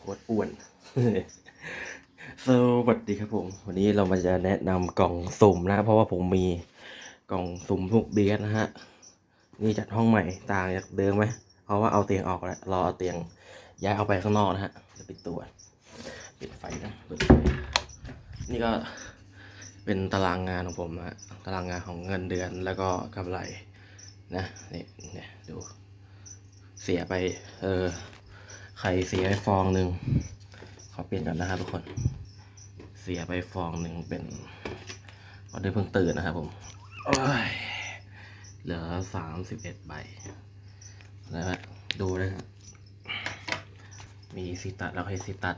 โคตรอ้วน สวัสดีครับผม วันนี้เรามาจะแนะนำกล่องสุ่มนะ เพราะว่าผมมีกล่องสุ่มพวกเบียนะฮะ นี่จัดห้องใหม่ต่างจากเดิมไหม เพราะว่าเอาเตียงออกแล้ว รอเอาเตียงย้ายเอาไปข้างนอกนะฮะ จะปิดตัว ปิดไฟนะปิดไฟ นี่ก็เป็นตารางงานของผมนะฮะตารางงานของเงินเดือนแล้วก็กำไรนะนี่เนี่ยดู เสียไป เออไข่เสียไปฟองหนึ่งขอเปลี่ยนกันนะครับทุกคน เสียไปฟองหนึ่งเป็นวันนี้เพิ่งตื่นนะครับผมเหลือสามสิบเอ็ดใบนะฮะดูนะฮะมีสีตัดแล้วให้สีตัด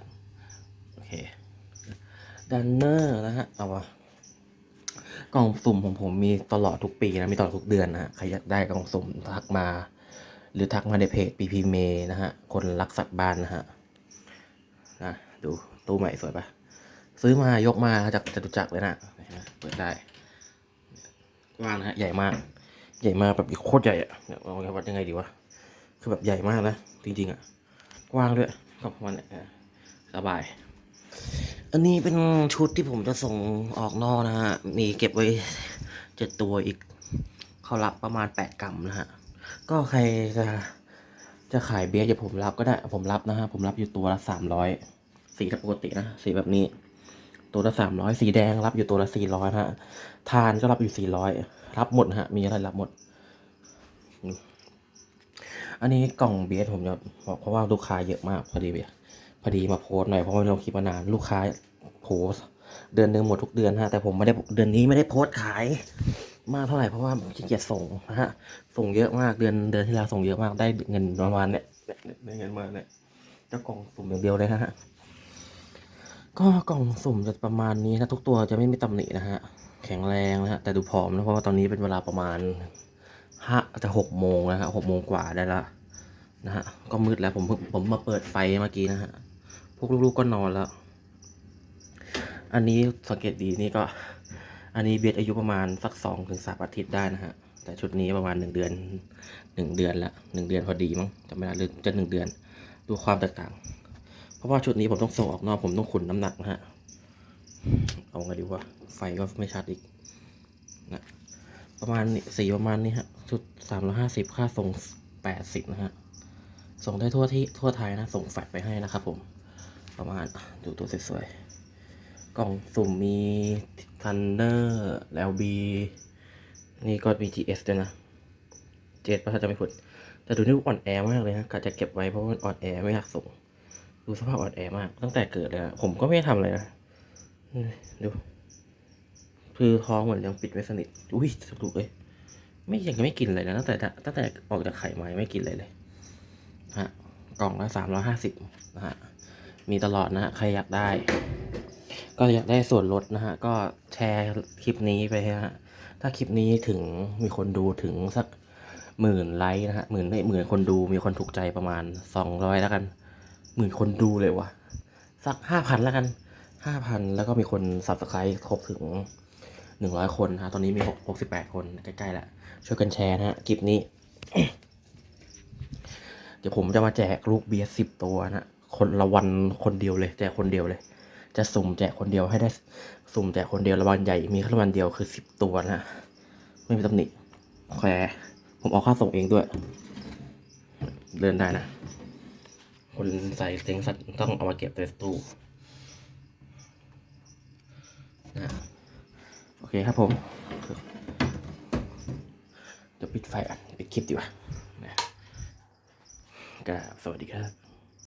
โอเค ดันเนอร์นะฮะ เอาวะกล่องสุ่มของผมมีตลอดทุกปีนะ มีตลอดทุกเดือนนะฮะใครอยากได้กล่องสุ่มทักมา หรือทักมาในเพจ PP m a y นะฮะ คนรักสัตว์บ้านนะฮะนะดูตู้ใหม่สวยปะซื้อมายกมาจากจตุจักรเลยนะเห็นไหมเปิดได้กว้างนะฮะ ใหญ่มาก ใหญ่มากแบบโคตรใหญ่อะเนี่ยเอาวัดยังไงดีวะ คือแบบใหญ่มากนะ จริง ๆอะกว้างด้วยก็ประมาณเนี้ยสบาย อันนี้เป็นชุดที่ผมจะส่งออกนอกนะฮะ มีเก็บไว้เจ็ดตัวอีก เขารับประมาณแปดกรัมนะฮะ ก็ใครจะจะขายเบียร์จะผมรับก็ได้ ผมรับนะฮะ ผมรับอยู่ตัวละสามร้อยสีปกตินะ สีแบบนี้ ตัวละสามร้อยสีแดงรับอยู่ตัวละสี่ร้อยฮะ ทานก็รับอยู่สี่ร้อยรับหมดฮะ มีอะไรรับหมด อันนี้กล่องเบียร์ผมจะบอกเพราะว่าลูกค้าเยอะมากพอดีเบียร์พอดีมาโพสหน่อยเพราะว่าเราคลิปมานานลูกค้าโพสเดือนหนึ่งหมดทุกเดือนฮะแต่ผมไม่ได้เดือนนี้ไม่ได้โพสขาย มากเท่าไหร่เพราะว่าขี้เกียจส่งนะฮะส่งเยอะมากเดือนเดือนที่แล้วส่งเยอะมากได้เงินประมาณเนี่ยเนี่ยเนี่ยได้เงินมาเนี่ยเจ้ากล่องสุ่มอย่างเดียวเลยนะฮะก็กล่องสุ่มจะประมาณนี้นะทุกตัวจะไม่มีตำหนินะฮะแข็งแรงนะฮะแต่ดูผอมนะเพราะว่าตอนนี้เป็นเวลาประมาณห้าจะหกโมงนะฮะหกโมงกว่าได้ละนะฮะก็มืดแล้วผมเพิ่งผมมาเปิดไฟเมื่อกี้นะฮะพวกลูกๆก็นอนแล้ว อันนี้สังเกตดีนี่ก็ อันนี้เบียดอายุประมาณสักสองถึงสามอาทิตย์ได้นะฮะ แต่ชุดนี้ประมาณหนึ่งเดือนหนึ่งเดือนละหนึ่งเดือนพอดีมั้งจำไม่ได้หรือจะหนึ่งเดือน ดูความแตกต่าง เพราะว่าชุดนี้ผมต้องส่งออกนอกผมต้องขุนน้ำหนักนะฮะ เอาไงดีวะ ไฟก็ไม่ชัดอีกนะประมาณสีประมาณนี้ฮะ ชุดสามร้อยห้าสิบค่าส่งแปดสิบนะฮะ ส่งได้ทั่วที่ทั่วไทยนะ ส่งแฟกซ์ไปให้นะครับผม ประมาณดูตัวสวยๆ กล่องสุ่มมีทันเดอร์แล้วบีนี่ก็มี GS ด้วยนะ เจ็ดประถ้าจะไม่ผิดแต่ดูนี่อ่อนแอมากเลยนะกะจะเก็บไว้เพราะมันอ่อนแอไม่อยากส่ง ดูสภาพอ่อนแอมาก ตั้งแต่เกิดเลยนะผมก็ไม่ได้ทำอะไรนะ ดู คือท้องเหมือนยังปิดไม่สนิท อุ้ยสนุกเลย ไม่ยังไม่กินเลยนะตั้งแต่ตั้งแต่ออกจากไข่มาไม่กินเลยเลยฮะกล่องละสามร้อยห้าสิบนะฮะมีตลอดนะใครอยากได้ ก็อยากได้ส่วนลดนะฮะ ก็แชร์คลิปนี้ไปฮะ ถ้าคลิปนี้ถึงมีคนดูถึงสักหมื่นไลค์นะฮะหมื่นไม่หมื่นคนดูมีคนถูกใจประมาณสองร้อยแล้วกันหมื่นคนดูเลยวะสักห้าพันแล้วกันห้าพันแล้วก็มีคนสับสไครต์ครบถึงหนึ่งร้อยคนฮะ ตอนนี้มีหกหกสิบแปดคนใกล้ๆแล้วช่วยกันแชร์นะฮะคลิปนี้ เดี๋ยวผมจะมาแจกลูกเบียร์สิบตัวนะคนละวันคนเดียวเลย แจกคนเดียวเลย จะสุ่มแจกคนเดียวให้ได้สุ่มแจกคนเดียวรางวัลใหญ่มีแค่รางวัลเดียวคือสิบตัวนะ ไม่มีตำหนิแควผมเอาค่าส่งเองด้วย เดินได้นะ คนใส่เซ็งสัตว์ต้องเอามาเก็บในตู้นะโอเคครับผมเดี๋ยวปิดไฟอะปิดคลิปดีกว่านะก็สวัสดีครับ